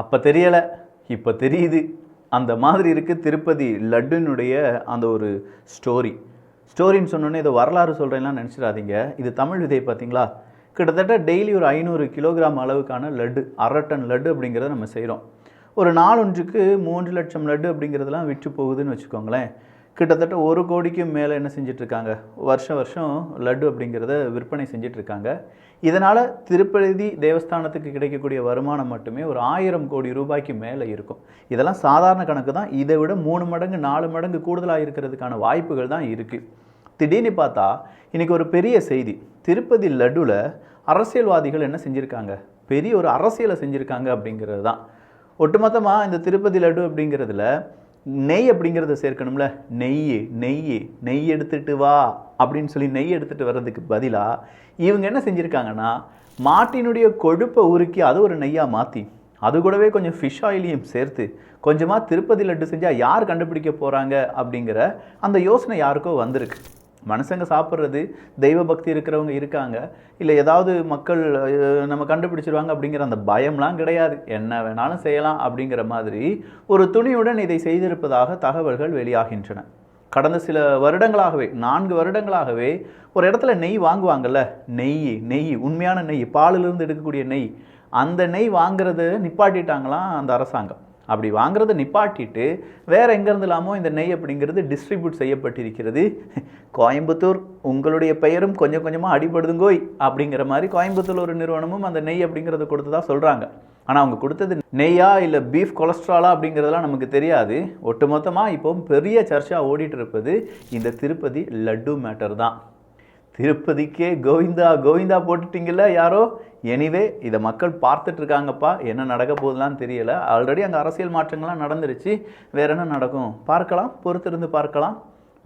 அப்போ தெரியலை இப்போ தெரியுது. அந்த மாதிரி இருக்குது திருப்பதி லட்டுனுடைய அந்த ஒரு ஸ்டோரி ஸ்டோரின்னு சொன்னோன்னே இதை வரலாறு சொல்கிறேன்லாம் நினச்சிடாதீங்க. இது தமிழ் விதை பார்த்தீங்களா கிட்டத்தட்ட டெய்லி ஒரு ஐநூறு கிலோகிராம் அளவுக்கான லட்டு அரை டன் லட்டு அப்படிங்கிறத நம்ம செய்கிறோம் ஒரு நாளொன்றுக்கு மூன்று லட்சம் லட்டு அப்படிங்கிறதெல்லாம் விற்று போகுதுன்னு வச்சுக்கோங்களேன். கிட்டத்தட்ட ஒரு கோடிக்கும் மேலே என்ன செஞ்சிட்ருக்காங்க? வருஷம் வருஷம் லட்டு அப்படிங்கிறத விற்பனை செஞ்சிட்ருக்காங்க. இதனால் திருப்பதி தேவஸ்தானத்துக்கு கிடைக்கக்கூடிய வருமானம் மட்டுமே ஒரு ஆயிரம் கோடி ரூபாய்க்கு மேலே இருக்கும். இதெல்லாம் சாதாரண கணக்கு தான். இதை விட மூணு மடங்கு நாலு மடங்கு கூடுதலாக இருக்கிறதுக்கான வாய்ப்புகள் தான் இருக்குது திடீர்னு பார்த்தா இன்றைக்கி ஒரு பெரிய செய்தி. திருப்பதி லட்டுவில் அரசியல்வாதிகள் என்ன செஞ்சுருக்காங்க? பெரிய ஒரு அரசியலை செஞ்சுருக்காங்க அப்படிங்கிறது தான். ஒட்டுமொத்தமாக இந்த திருப்பதி லட்டு அப்படிங்கிறதுல நெய் அப்படிங்கிறத சேர்க்கணும்ல. நெய் நெய் நெய் எடுத்துகிட்டு வா அப்படின்னு சொல்லி நெய் எடுத்துகிட்டு வர்றதுக்கு பதிலாக இவங்க என்ன செஞ்சுருக்காங்கன்னா மாட்டினுடைய கொழுப்பை உருக்கி அது ஒரு நெய்யாக மாற்றி அது கூடவே கொஞ்சம் ஃபிஷ் ஆயிலையும் சேர்த்து கொஞ்சமாக திருப்பதி லட்டு செஞ்சால் யார் கண்டுபிடிக்க போகிறாங்க அப்படிங்கிற அந்த யோசனை யாருக்கோ வந்திருக்கு. மனுஷங்க சாப்பிட்றது தெய்வ பக்தி இருக்கிறவங்க இருக்காங்க. இல்லை ஏதாவது மக்கள் நம்ம கண்டுபிடிச்சிருவாங்க அப்படிங்கிற அந்த பயம்லாம் கிடையாது. என்ன வேணாலும் செய்யலாம் அப்படிங்கிற மாதிரி ஒரு துணியுடன் இதை செய்திருப்பதாக தகவல்கள் வெளியாகின்றன. கடந்த சில வருடங்களாகவே நான்கு வருடங்களாகவே ஒரு இடத்துல நெய் வாங்குவாங்கல்ல? நெய் நெய் உண்மையான நெய் பாலிலிருந்து எடுக்கக்கூடிய நெய். அந்த நெய் வாங்கிறத நிப்பாட்டிட்டாங்களாம் அந்த அரசாங்கம். அப்படி வாங்குறதை நிப்பாட்டிட்டு எங்கேருந்து எங்கேருந்துலாமோ இந்த நெய் அப்படிங்கிறது டிஸ்ட்ரிபியூட் செய்யப்பட்டிருக்கிறது. கோயம்புத்தூர் உங்களுடைய பெயரும் கொஞ்சம் கொஞ்சமாக அடிபடுதுங்கோய் அப்படிங்கிற மாதிரி கோயம்புத்தூர் ஒரு நிறுவனமும் அந்த நெய் அப்படிங்கிறத கொடுத்ததா சொல்கிறாங்க ஆனால் அவங்க கொடுத்தது நெய்யா இல்லை பீஃப் கொலஸ்ட்ராலா அப்படிங்கிறதெல்லாம் நமக்கு தெரியாது. ஒட்டுமொத்தமாக இப்போ பெரிய சர்ச்சாக ஓடிட்டு இருப்பது இந்த திருப்பதி லட்டு மேட்டர் தான். திருப்பதிக்கே கோவிந்தா கோவிந்தா போட்டுட்டிங்கள யாரோ? எனிவே இதை மக்கள் பார்த்துட்டு இருக்காங்கப்பா என்ன நடக்க போகுதுலாம் தெரியலை. ஆல்ரெடி அங்கே அரசியல் மாற்றங்கள்லாம் நடந்துருச்சு. வேற என்ன நடக்கும்? பார்க்கலாம். பொறுத்திருந்து பார்க்கலாம்.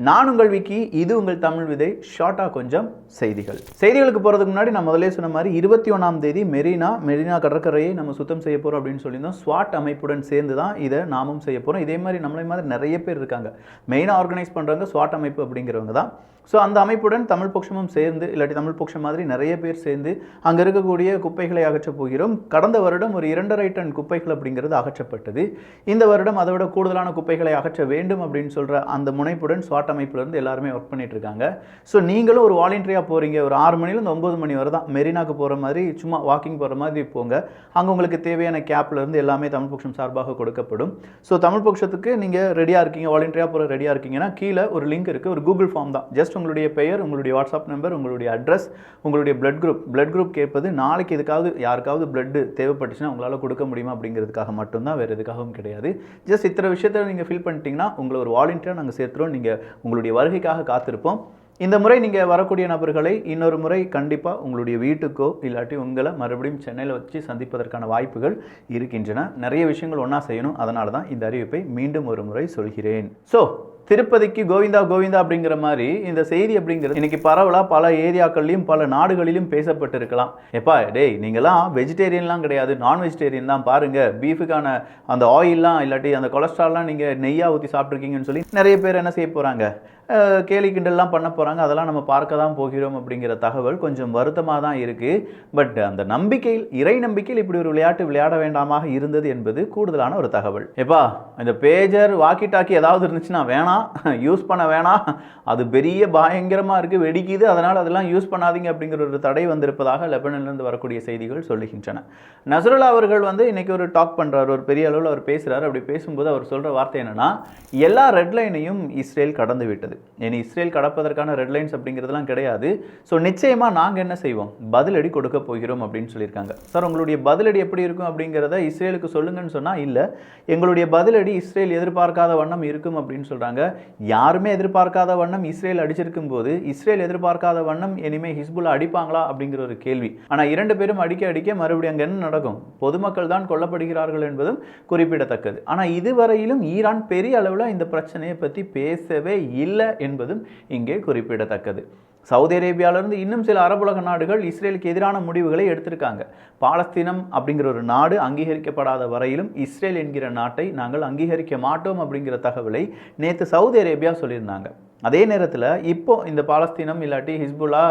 நான் உங்கள் விக்கி இது உங்கள் தமிழ் விதை. ஷார்ட்டாக கொஞ்சம் செய்திகள். செய்திகளுக்கு போகிறதுக்கு முன்னாடி நான் முதல்ல சொன்ன மாதிரி இருபத்தி ஒன்றாம் தேதி மெரினா மெரினா கடற்கரையை நம்ம சுத்தம் செய்ய போகிறோம் அப்படின்னு சொல்லியிருந்தோம். ஸ்வாட் அமைப்புடன் சேர்ந்து தான் இதை நாமும் செய்ய போகிறோம் இதே மாதிரி நம்மளை மாதிரி நிறைய பேர் இருக்காங்க. மெயினாக ஆர்கனைஸ் பண்ணுறவங்க ஸ்வாட் அமைப்பு அப்படிங்கிறவங்க தான். ஸோ அந்த அமைப்புடன் தமிழ் பட்சமும் சேர்ந்து இல்லாட்டி தமிழ் பட்சம் மாதிரி நிறைய பேர் சேர்ந்து அங்கே இருக்கக்கூடிய குப்பைகளை அகற்றப் போகிறோம். கடந்த வருடம் ஒரு இரண்டரை டன் குப்பைகள் அப்படிங்கிறது அகற்றப்பட்டது. இந்த வருடம் அதை விட கூடுதலான குப்பைகளை அகற்ற வேண்டும் அப்படின்னு சொல்கிற அந்த முனைப்புடன் ஸ்வாட் அமைப்புலேருந்து எல்லாருமே ஒர்க் பண்ணிகிட்டு இருக்காங்க ஸோ நீங்களும் ஒரு வாலண்டியராக போகிறீங்க ஒரு ஆறு மணிலேருந்து ஒம்பது மணி வரை தான் மெரினாக்கு போகிற மாதிரி சும்மா வாக்கிங் போகிற மாதிரி போங்க. அங்கே உங்களுக்கு தேவையான கேப்லேருந்து எல்லாமே தமிழ் பட்சம் சார்பாக கொடுக்கப்படும். ஸோ தமிழ் பட்சத்துக்கு நீங்கள் ரெடியாக இருக்கீங்க வாலண்டியராக போகிற ரெடியாக இருக்கீங்கன்னா கீழே ஒரு லிங்க் இருக்குது ஒரு கூகுள் ஃபார்ம் தான். ஜஸ்ட் உங்களுடைய பெயர் உங்களுடைய வாட்ஸ்அப் நம்பர் உங்களுடைய அட்ரஸ் உங்களுடைய பிளட் குரூப் பிளட் குரூப் கேட்பது நாளைக்கு எதுக்காவது யாருக்காவது பிளட்டு தேவைப்பட்டுச்சுன்னா உங்களால் கொடுக்க முடியுமா அப்படிங்கிறதுக்காக மட்டும்தான் வேறு எதுக்காகவும் கிடையாது. ஜஸ்ட் இத்தனை விஷயத்தில் நீங்கள் ஃபில் பண்ணிட்டீங்கன்னா உங்களை ஒரு வாலண்டியராக நாங்கள் சேர்த்துறோம் நீங்கள் உங்களுடைய வருகைக்காக காத்திருப்போம். இந்த முறை நீங்கள் வரக்கூடிய நபர்களை இன்னொரு முறை கண்டிப்பாக உங்களுடைய வீட்டுக்கோ இல்லாட்டி உங்களை மறுபடியும் சென்னையில் வச்சு சந்திப்பதற்கான வாய்ப்புகள் இருக்கின்றன. நிறைய விஷயங்கள் ஒன்றா செய்யணும். அதனால தான் இந்த அறிவிப்பை மீண்டும் ஒரு முறை சொல்கிறேன். ஸோ திருப்பதிக்கு கோவிந்தா கோவிந்தா அப்படிங்கிற மாதிரி இந்த செய்தி அப்படிங்கிறது இன்னைக்கு பரவலாக பல ஏரியாக்கள்லையும் பல நாடுகளிலும் பேசப்பட்டு இருக்கலாம் எப்பா டேய் நீங்களாம் வெஜிடேரியன்லாம் கிடையாது நான் வெஜிடேரியன் தான் பாருங்க. பீஃபுக்கான அந்த ஆயில்லாம் இல்லாட்டி அந்த கொலஸ்ட்ரால்லாம் நீங்கள் நெய்யா ஊற்றி சாப்பிட்ருக்கீங்கன்னு சொல்லி நிறைய பேர் என்ன செய்ய போகிறாங்க கேலி கிண்டல்லாம் பண்ண போகிறாங்க அதெல்லாம் நம்ம பார்க்க தான் போகிறோம் அப்படிங்கிற தகவல் கொஞ்சம் வருத்தமாக தான் இருக்குது பட் அந்த நம்பிக்கையில் இறை நம்பிக்கையில் இப்படி ஒரு விளையாட்டு விளையாட வேண்டாமாக இருந்தது என்பது கூடுதலான ஒரு தகவல். எப்பா இந்த பேஜர் வாக்கி டாக்கி ஏதாவது இருந்துச்சுன்னா வேணாம் யூஸ் பண்ண வேணாம் அது பெரிய பயங்கரமாக இருக்குது வெடிக்குது. அதனால் அதெல்லாம் யூஸ் பண்ணாதீங்க அப்படிங்கிற ஒரு தடை வந்திருப்பதாக லெபனிலிருந்து வரக்கூடிய செய்திகள் சொல்லுகின்றன. நசருல்லா அவர்கள் வந்து இன்றைக்கி ஒரு டாக் பண்ணுறாரு ஒரு பெரிய அளவில் அவர் பேசுகிறார் அப்படி பேசும்போது அவர் சொல்கிற வார்த்தை என்னென்னா எல்லா ரெட்லைனையும் இஸ்ரேல் கடந்து விட்டது. இனி இஸ்ரேல் கடப்பதற்கான ரெட்லைன்ஸ் அப்படிங்கிறதுலாம் கிடையாது. ஸோ நிச்சயமாக நாங்கள் என்ன செய்வோம்? பதிலடி கொடுக்க போகிறோம் அப்படின்னு சொல்லியிருக்காங்க. சார் உங்களுடைய பதிலடி எப்படி இருக்கும் அப்படிங்கிறத இஸ்ரேலுக்கு சொல்லுங்கன்னு சொன்னால் இல்லை. எங்களுடைய பதிலடி இஸ்ரேல் எதிர்பார்க்காத வண்ணம் இருக்கும் அப்படின்னு சொல்கிறாங்க யாருமே எதிர்பார்க்காத வண்ணம் இஸ்ரேல் அடிச்சிருக்கும் போது இஸ்ரேல் எதிர்பார்க்காத வண்ணம் இனிமேல் ஹிஸ்புல்லா அடிப்பாங்களா அப்படிங்கிற ஒரு கேள்வி. ஆனால் இரண்டு பேரும் அடிக்க அடிக்க மறுபடியும் அங்கே என்ன நடக்கும்? பொதுமக்கள் தான் கொல்லப்படுகிறார்கள் என்பதும் குறிப்பிடத்தக்கது. ஆனால் இதுவரையிலும் ஈரான் பெரிய அளவில் இந்த பிரச்சனையை பற்றி பேசவே இல்லை. என்பதும் இங்கே குறிப்பிடத்தக்கது. சவுதி அரேபியாவிலிருந்து இன்னும் சில அரபுலக நாடுகள் இஸ்ரேலுக்கு எதிரான முடிவுகளை எடுத்திருக்காங்க. பாலஸ்தீனம் அப்படிங்கிற ஒரு நாடு அங்கீகரிக்கப்படாத வரையிலும் இஸ்ரேல் என்கிற நாட்டை நாங்கள் அங்கீகரிக்க மாட்டோம் அப்படிங்கிற தகவலை நேற்று சவுதி அரேபியா சொல்லியிருந்தாங்க. அதே நேரத்தில் இப்போ இந்த பாலஸ்தீனம் இல்லாட்டி ஹிஸ்புல்லா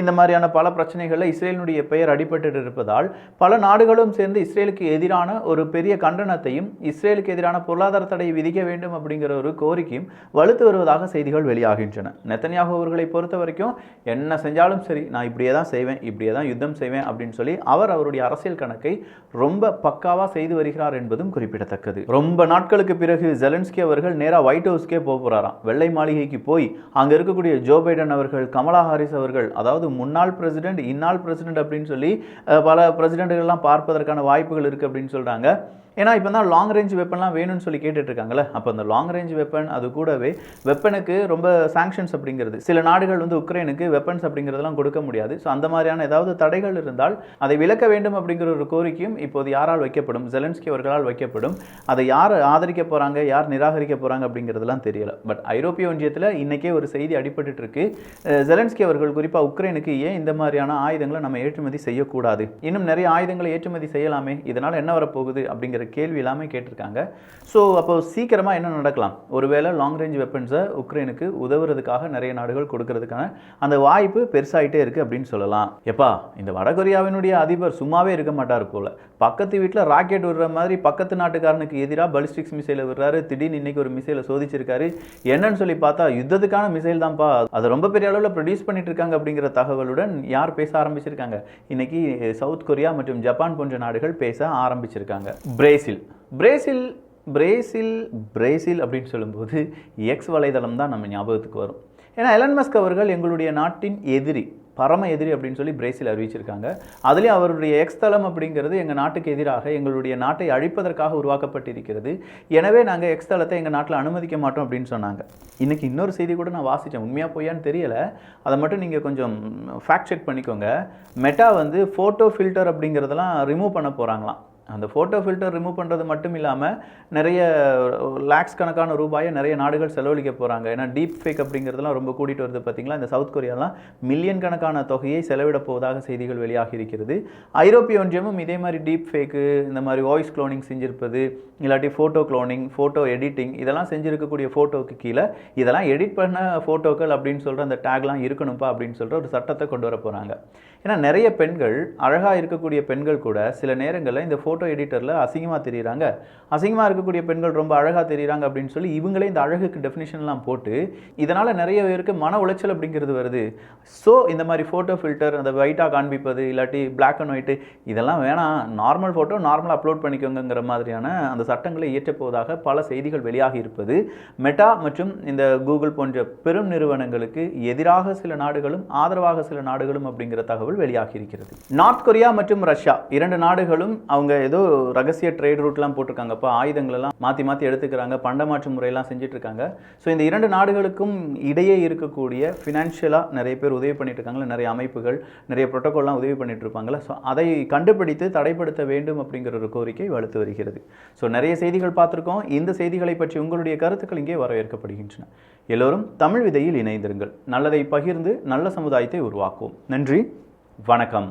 இந்த மாதிரியான பல பிரச்சனைகளில் இஸ்ரேலினுடைய பெயர் அடிபட்டு இருப்பதால் பல நாடுகளும் சேர்ந்து இஸ்ரேலுக்கு எதிரான ஒரு பெரிய கண்டனத்தையும் இஸ்ரேலுக்கு எதிரான பொருளாதார தடையை விதிக்க வேண்டும் அப்படிங்கிற ஒரு கோரிக்கையும் வலுத்து வருவதாக செய்திகள் வெளியாகின்றன. நெத்தன்யாகு அவர்களை பொறுத்த வரைக்கும் என்ன செஞ்சாலும் சரி நான் இப்படியே தான் செய்வேன் இப்படியே தான் யுத்தம் செய்வேன் அப்படின்னு சொல்லி அவர் அவருடைய அரசியல் கணக்கை ரொம்ப பக்காவாக செய்து வருகிறார் என்பதும் குறிப்பிடத்தக்கது. ரொம்ப நாட்களுக்கு பிறகு ஜெலன்ஸ்கி அவர்கள் நேராக ஒயிட் ஹவுஸ்க்கே போக வெள்ளை மாளிகைக்கு போய் அங்கே இருக்கக்கூடிய ஜோ பைடன் அவர்கள் கமலா ஹாரிஸ் அவர்கள் அதாவது முன்னாள் பிரசிடென்ட் இந்நாள் பிரசிடென்ட் அப்படின்னு சொல்லி பல பிரசிடென்ட்கள்லாம் பார்ப்பதற்கான வாய்ப்புகள் இருக்குது அப்படின்னு சொல்கிறாங்க ஏன்னா இப்போ தான் லாங் ரேஞ்ச் வெப்பன்லாம் வேணும்னு சொல்லி கேட்டுட்ருக்காங்களே அப்போ அந்த லாங் ரேஞ்ச் வெப்பன் அது கூடவே வெப்பனுக்கு ரொம்ப சாங்ஷன்ஸ் அப்படிங்கிறது. சில நாடுகள் வந்து உக்ரைனுக்கு வெப்பன்ஸ் அப்படிங்கிறதெல்லாம் கொடுக்க முடியாது. ஸோ அந்த மாதிரியான ஏதாவது தடைகள் இருந்தால் அதை விலக்க வேண்டும் அப்படிங்கிற ஒரு கோரிக்கையும் இப்போது யாரால் வைக்கப்படும்? ஜெலன்ஸ்கி அவர்களால் வைக்கப்படும். அதை யார் ஆதரிக்க போகிறாங்க யார் நிராகரிக்க போகிறாங்க அப்படிங்கிறதுலாம் தெரியல. பட் ஐரோப்பிய ஒன்றியத்தில் இன்றைக்கே ஒரு செய்தி அடிபட்டுட்டு இருக்கு ஜெலன்ஸ்கி அவர்கள் குறிப்பாக உக்ரைனுக்கு ஏன் இந்த மாதிரியான ஆயுதங்களை நம்ம ஏற்றுமதி செய்யக்கூடாது? இன்னும் நிறைய ஆயுதங்களை ஏற்றுமதி செய்யலாமே. இதனால் என்ன வரப்போகுது அப்படிங்கிற கேள்வி எல்லாமே கேட்டிருக்காங்க. ஸோ அப்போ சீக்கிரமாக என்ன நடக்கலாம்? ஒருவேளை லாங் ரேஞ்ச் வெப்பன்ஸை உக்ரைனுக்கு உதவுறதுக்காக நிறைய நாடுகள் கொடுக்கறதுக்கான அந்த வாய்ப்பு பெருசாயிட்டே இருக்கு அப்படின்னு சொல்லலாம். எப்பா இந்த வடகொரியாவினுடைய அதிபர் சும்மாவே இருக்க மாட்டார் போல. பக்கத்து வீட்டில் ராக்கெட் விடுற மாதிரி பக்கத்து நாட்டுக்காரனுக்கு எதிராக பலிஸ்டிக்ஸ் மிசைலை விடுறாரு. திடீர்னு இன்னைக்கு ஒரு மிசைலை சோதிச்சிருக்காரு. என்னன்னு சொல்லி பார்த்தா யுத்தத்துக்கான மிசைல் தான்ப்பா. அதை ரொம்ப பெரிய அளவில் ப்ரொடியூஸ் பண்ணிட்டு இருக்காங்க அப்படிங்கிற தகவலுடன் யார் பேச ஆரம்பிச்சிருக்காங்க? இன்னைக்கு சவுத் கொரியா மற்றும் ஜப்பான் போன்ற நாடுகள் பேச ஆரம்பிச்சிருக்காங்க. பிரேசில். பிரேசில் பிரேசில் பிரேசில் அப்படின்னு சொல்லும்போது எக்ஸ் வலைதளம் தான் நம்ம ஞாபகத்துக்கு வரும். ஏன்னா எலன் மஸ்க் அவர்கள் எங்களுடைய நாட்டின் எதிரி பரம எதிரி அப்படின்னு சொல்லி பிரேசில் அறிவிச்சிருக்காங்க. அதுலேயும் அவருடைய எக்ஸ் தளம் அப்படிங்கிறது எங்கள் நாட்டுக்கு எதிராக எங்களுடைய நாட்டை அழிப்பதற்காக உருவாக்கப்பட்டிருக்கிறது. எனவே நாங்கள் எக்ஸ் தளத்தை எங்கள் நாட்டில் அனுமதிக்க மாட்டோம் அப்படின்னு சொன்னாங்க. இன்றைக்கி இன்னொரு செய்தி கூட நான் வாசித்தேன் உண்மையாக பொய்யான்னு தெரியலை. அதை மட்டும் நீங்கள் கொஞ்சம் ஃபேக்ட் செக் பண்ணிக்கோங்க. மெட்டா வந்து ஃபோட்டோ ஃபில்டர் அப்படிங்கிறதெல்லாம் ரிமூவ் பண்ண போகிறாங்களாம் அந்த ஃபோட்டோ ஃபில்டர் ரிமூவ் பண்ணுறது மட்டும் இல்லாமல் நிறைய லேக்ஸ் கணக்கான ரூபாயை நிறைய நாடுகள் செலவழிக்க போகிறாங்க ஏன்னா டீப் ஃபேக் அப்படிங்கிறதுலாம் ரொம்ப கூட்டிகிட்டு வருது பார்த்தீங்களா இந்த சவுத் கொரியாலாம் மில்லியன் கணக்கான தொகையை செலவிட போவதாக செய்திகள் வெளியாகி இருக்கிறது. ஐரோப்பிய ஒன்றியமும் இதே மாதிரி டீப் ஃபேக்கு இந்த மாதிரி வாய்ஸ் க்ளோனிங் செஞ்சிருப்பது இல்லாட்டி ஃபோட்டோ க்ளோனிங் ஃபோட்டோ எடிட்டிங் இதெல்லாம் செஞ்சுருக்கக்கூடிய ஃபோட்டோவுக்கு கீழே இதெல்லாம் எடிட் பண்ண ஃபோட்டோக்கள் அப்படின்னு சொல்கிற அந்த டேக்லாம் இருக்கணும்ப்பா அப்படின்னு சொல்கிற ஒரு சட்டத்தை கொண்டு வர போகிறாங்க ஏன்னா நிறைய பெண்கள் அழகாக இருக்கக்கூடிய பெண்கள் கூட சில நேரங்களில் இந்த ஃபோட்டோ எடிட்டரில் அசிங்கமாக தெரியுறாங்க. அசிங்கமாக இருக்கக்கூடிய பெண்கள் ரொம்ப அழகாக தெரியுறாங்க அப்படின்னு சொல்லி இவங்களே இந்த அழகுக்கு டெஃபினேஷன்லாம் போட்டு இதனால் நிறைய பேருக்கு மன உளைச்சல் அப்படிங்கிறது வருது. ஸோ இந்த மாதிரி ஃபோட்டோ ஃபில்டர் அந்த ஒயிட்டாக காண்பிப்பது இல்லாட்டி பிளாக் அண்ட் ஒயிட்டு இதெல்லாம் வேணாம். நார்மல் ஃபோட்டோ நார்மலாக அப்லோட் பண்ணிக்கோங்கிற மாதிரியான அந்த சட்டங்களை இயற்றப்போவதாக பல செய்திகள் வெளியாகி இருப்பது. மெட்டா மற்றும் இந்த கூகுள் போன்ற பெரும் நிறுவனங்களுக்கு எதிராக சில நாடுகளும் ஆதரவாக சில நாடுகளும் அப்படிங்கிற தகவல் வெளியாகி இருக்கிறது. நார்த் கொரியா மற்றும் ரஷ்யா இரண்டு நாடுகளும் அவங்க ஏதோ ரகசிய ட்ரேட் ரூட்லாம் போட்டிருக்காங்கப்பா இப்போ எல்லாம் மாற்றி மாற்றி எடுத்துக்கிறாங்க. பண்டமாற்று முறையெல்லாம் செஞ்சிட்ருக்காங்க. ஸோ இந்த இரண்டு நாடுகளுக்கும் இடையே இருக்கக்கூடிய ஃபினான்ஷியலாக நிறைய பேர் உதவி பண்ணிட்டு இருக்காங்களா நிறைய அமைப்புகள் நிறைய புரோட்டோகால்லாம் உதவி பண்ணிட்டு இருப்பாங்களா ஸோ அதை கண்டுபிடித்து தடைப்படுத்த வேண்டும் அப்படிங்கிற ஒரு கோரிக்கை வலுத்து வருகிறது. ஸோ நிறைய செய்திகள் பார்த்துருக்கோம். இந்த செய்திகளை பற்றி உங்களுடைய கருத்துக்கள் இங்கே வரவேற்கப்படுகின்றன. எல்லோரும் தமிழ் விதையில் இணைந்திருங்கள். நல்லதை பகிர்ந்து நல்ல சமுதாயத்தை உருவாக்குவோம். நன்றி. வணக்கம்.